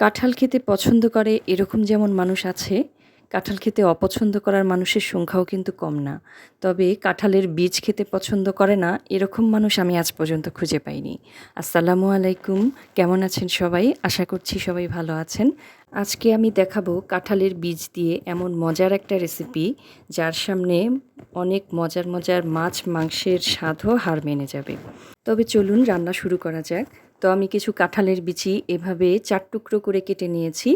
কাঁঠাল খেতে পছন্দ করে এরকম যেমন মানুষ আছে, কাঁঠাল খেতে অপছন্দ করার মানুষের সংখ্যাও কিন্তু কম না। তবে কাঁঠালের বীজ খেতে পছন্দ করে না, এরকম মানুষ আমি আজ পর্যন্ত খুঁজে পাইনি। আসসালামু আলাইকুম, কেমন আছেন সবাই? আশা করছি সবাই ভালো আছেন। আজকে আমি দেখাবো কাঁঠালের বীজ দিয়ে এমন মজার একটা রেসিপি, যার সামনে অনেক মজার মজার মাছ, মাংসের স্বাদও হার মেনে যাবে। তবে চলুন রান্না শুরু করা যাক। তো আমি কিছু কাঁঠালের বিচি এভাবে চার টুকরো করে কেটে নিয়েছি।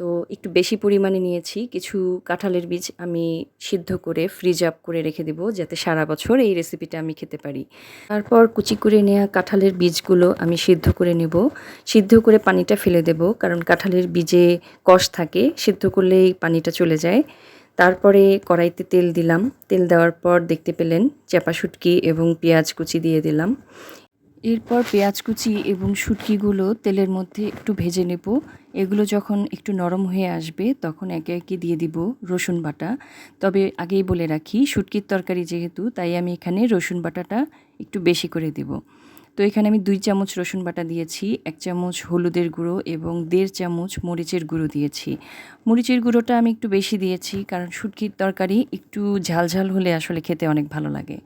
তো একটু বেশি পরিমাণে নিয়েছি। কিছু কাঁঠালের বীজ আমি সিদ্ধ করে ফ্রিজ আপ করে রেখে দেব যাতে সারা বছর এই রেসিপিটা আমি খেতে পারি। তারপর কুচি করে নেওয়া কাঁঠালের বীজগুলো আমি সিদ্ধ করে নেব। সিদ্ধ করে পানিটা ফেলে দেব কারণ কাঁঠালের বীজে কষ থাকে। সিদ্ধ করলেই পানিটা চলে যায়। তারপরে কড়াইতে তেল দিলাম। তেল দেওয়ার পর দেখতে পেলেন চাপা শুটকি এবং পেঁয়াজ কুচি দিয়ে দিলাম। এরপর পেঁয়াজ কুচি এবং শুটকিগুলো তেলের মধ্যে একটু ভেজে নেব। এগুলো যখন একটু নরম হয়ে আসবে, তখন একে একে দিয়ে দিব রসুন বাটা। তবে আগেই বলে রাখি, শুটকির তরকারি যেহেতু, তাই আমি এখানে রসুন বাটাটা একটু বেশি করে দেব। তো এখানে আমি দুই চামচ রসুন বাটা দিয়েছি, এক চামচ হলুদের গুঁড়ো এবং দেড় চামচ মরিচের গুঁড়ো দিয়েছি। মরিচের গুঁড়োটা আমি একটু বেশি দিয়েছি কারণ শুটকির তরকারি একটু ঝালঝাল হলে আসলে খেতে অনেক ভালো লাগে।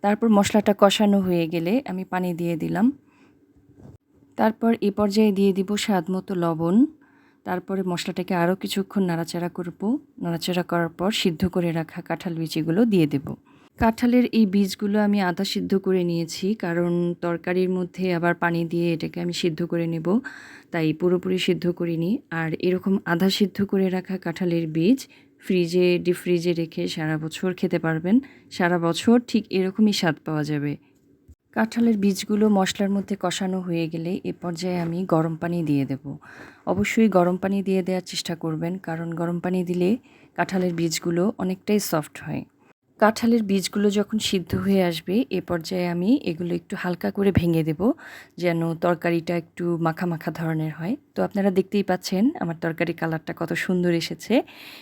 তারপর মশলাটা কষানো হয়ে গেলে আমি পানি দিয়ে দিলাম। তারপর এ পর্যায়ে দিয়ে দিব স্বাদ মতো লবণ। তারপরে মশলাটাকে আরও কিছুক্ষণ নাড়াচাড়া করব। নাড়াচাড়া করার পর সিদ্ধ করে রাখা কাঁঠাল বিচিগুলো দিয়ে দেব। কাঁঠালের এই বীজগুলো আমি আধা সিদ্ধ করে নিয়েছি, কারণ তরকারির মধ্যে আবার পানি দিয়ে এটাকে আমি সিদ্ধ করে নেব। তাই পুরোপুরি সিদ্ধ করিনি। আর এরকম আধা সিদ্ধ করে রাখা কাঁঠালের বীজ ফ্রিজে, ডিপ ফ্রিজে রেখে সারা বছর খেতে পারবেন। সারা বছর ঠিক এরকমই স্বাদ পাওয়া যাবে। কাঁঠালের বীজগুলো মশলার মধ্যে কষানো হয়ে গেলে এ পর্যায়ে আমি গরম পানি দিয়ে দেব। অবশ্যই গরম পানি দিয়ে দেওয়ার চেষ্টা করবেন, কারণ গরম পানি দিলে কাঁঠালের বীজগুলো অনেকটাই সফট হয়। কাঁঠালের বীজগুলো যখন সিদ্ধ হয়ে আসবে, এ পর্যায়ে আমি এগুলো একটু হালকা করে ভেঙে দেব, যেন তরকারিটা একটু মাখা মাখা ধরনের হয়। তো আপনারা দেখতেই পাচ্ছেন, আমার তরকারি কালারটা কত সুন্দর এসেছে।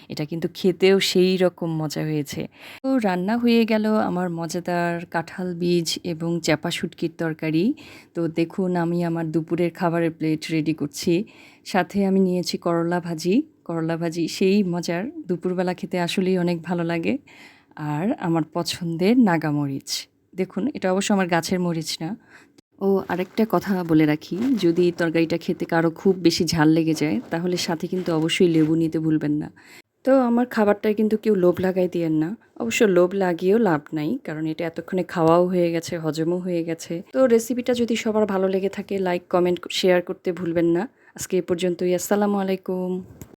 এটা কিন্তু খেতেও সেই রকম মজা হয়েছে। তো রান্না হয়ে গেল আমার মজাদার কাঁঠাল বীজ এবং চাপা শুটকির তরকারি। তো দেখুন, আমি আমার দুপুরের খাবারের প্লেট রেডি করছি। সাথে আমি নিয়েছি করলা ভাজি। করলা ভাজি সেই মজার। দুপুরবেলা খেতে আসলেই অনেক ভালো লাগে। আর আমার পছন্দের নাগা মরিচ দেখুন, এটা অবশ্য আমার গাছের মরিচ না। ও, আরেকটা কথা বলে রাখি, যদি তরকারিটা খেতে কারও খুব বেশি ঝাল লেগে যায়, তাহলে সাথে কিন্তু অবশ্যই লেবু নিতে ভুলবেন না। তো আমার খাবারটায় কিন্তু কেউ লোভ লাগাই দিয়েন না। অবশ্য লোভ লাগিয়েও লাভ নাই, কারণ এটা এতক্ষণে খাওয়াও হয়ে গেছে, হজমও হয়ে গেছে। তো রেসিপিটা যদি সবার ভালো লেগে থাকে লাইক কমেন্ট শেয়ার করতে ভুলবেন না। আজকে এ পর্যন্তই, আসসালামু আলাইকুম।